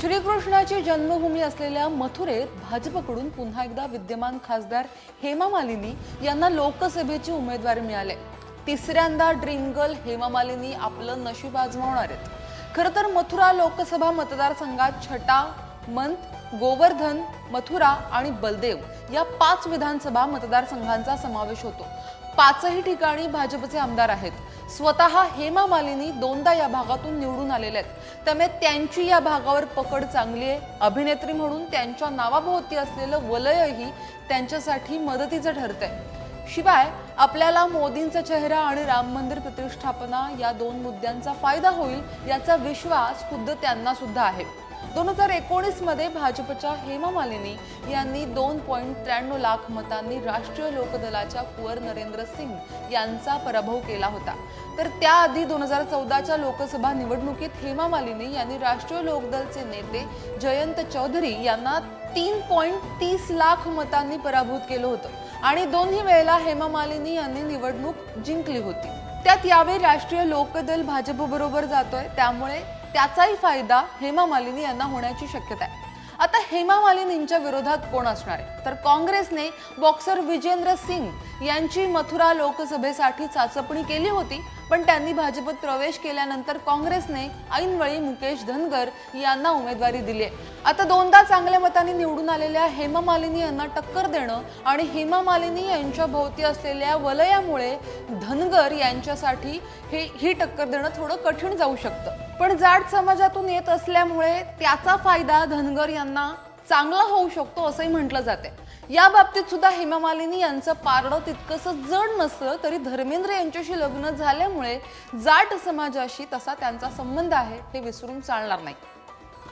श्रीकृष्णाची जन्मभूमी असलेल्या मथुरेत भाजपकडून पुन्हा एकदा विद्यमान खासदार हेमा मालिनी यांना लोकसभेची उमेदवारी मिळाले. तिसऱ्यांदा ड्रीम गर्ल हेमा मालिनी आपलं नशीब आजमावणार आहेत. खरं तर मथुरा लोकसभा मतदारसंघात छटा मंत गोवर्धन मथुरा आणि बलदेव या पाच विधानसभा मतदारसंघांचा समावेश होतो. पाचही ठिकाणी भाजपचे आमदार आहेत. स्वतः हेमा मालिनी दोनदा या भागातून निवडून आलेल्या आहेत. त्यामुळे त्यांची या भागावर पकड चांगली आहे. अभिनेत्री म्हणून त्यांच्या नावाभोवती असलेलं वलयही त्यांच्यासाठी मदतीचं ठरतंय. शिवाय आपल्याला मोदींचा चेहरा आणि राम मंदिर प्रतिष्ठापना या दोन मुद्द्यांचा फायदा होईल याचा विश्वास खुद्द त्यांना सुद्धा आहे. दोन हजार एकोणीसमध्ये भाजपच्या हेमा मालिनी यांनी दोन पॉईंट त्र्याण्णव लाख मतांनी राष्ट्रीय लोकदलाच्या कुवर नरेंद्र सिंग यांचा पराभव केला होता. तर त्याआधी दोन हजार चौदाच्या लोकसभा निवडणुकीत हेमा मालिनी यांनी राष्ट्रीय लोकदलचे नेते जयंत चौधरी यांना तीन पॉईंट तीस लाख मतांनी पराभूत केलं होतं आणि दोन्ही वेळेला हेमा मालिनी यांनी निवडणूक जिंकली होती. त्यात यावेळी राष्ट्रीय लोकदल भाजप बरोबर जातोय त्यामुळे त्याचाही फायदा हेमा मालिनी यांना होण्याची शक्यता आहे. आता हेमा मालिनींच्या विरोधात कोण असणार आहे? तर काँग्रेसने बॉक्सर विजेंद्र सिंग यांची मथुरा लोकसभेसाठी चाचपणी केली होती पण त्यांनी भाजपत प्रवेश केल्यानंतर काँग्रेसने ऐनवेळी मुकेश धनगर यांना उमेदवारी दिली आहे. आता दोनदा चांगल्या मतांनी निवडून आलेल्या हेमा मालिनी यांना टक्कर देणं आणि हेमा मालिनी यांच्या भोवती असलेल्या वलयामुळे धनगर यांच्यासाठी हे ही टक्कर देणं थोडं कठीण जाऊ शकतं. पण जाट समाजातून येत असल्यामुळे त्याचा फायदा धनगर यांना चांगला होऊ शकतो असंही म्हटलं जाते या बाबतीत सुद्धा हेमा मालिनी यांचं पारडं तितकंसं जड नसलं तरी धर्मेंद्र यांच्याशी लग्न झाल्यामुळे जाट समाजाशी तसा त्यांचा संबंध आहे हे विसरून चालणार नाही.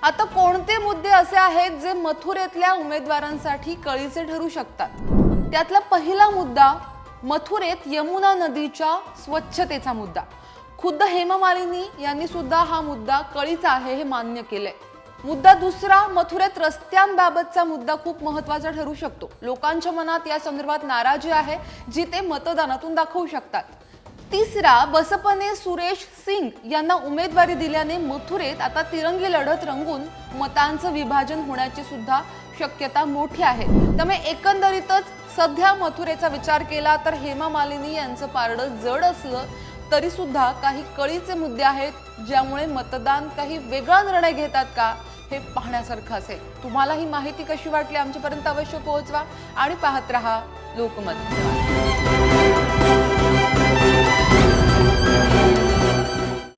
आता कोणते मुद्दे असे आहेत जे मथुरेतल्या उमेदवारांसाठी कळीचे ठरू शकतात? त्यातला पहिला मुद्दा मथुरेत यमुना नदीच्या स्वच्छतेचा मुद्दा. खुद्द हेमा मालिनी यांनी सुद्धा हा मुद्दा कळीचा आहे हे मान्य केलंय. मुद्दा दुसरा मथुरेत रस्त्यांबाबतचा मुद्दा खूप महत्त्वाचा ठरू शकतो. लोकांच्या मनात या संदर्भात नाराजी आहे जी ते मतदानातून दाखवू शकतात. तिसरा बसपने सुरेश सिंग यांना उमेदवारी दिल्याने मथुरेत आता तिरंगी लढत रंगून मतांचं विभाजन होण्याची सुद्धा शक्यता मोठी आहे. त्यामुळे एकंदरीतच सध्या मथुरेचा विचार केला तर हेमा मालिनी यांचं पारडं जड असलं तरी सुद्धा काही कळीचे मुद्दे आहेत ज्यामुळे मतदान काही वेगळा निर्णय घेतात का हे पाहण्यासारखं असेल. तुम्हाला ही माहिती कशी वाटली आमच्यापर्यंत अवश्य पोहोचवा आणि पाहत रहा लोकमत.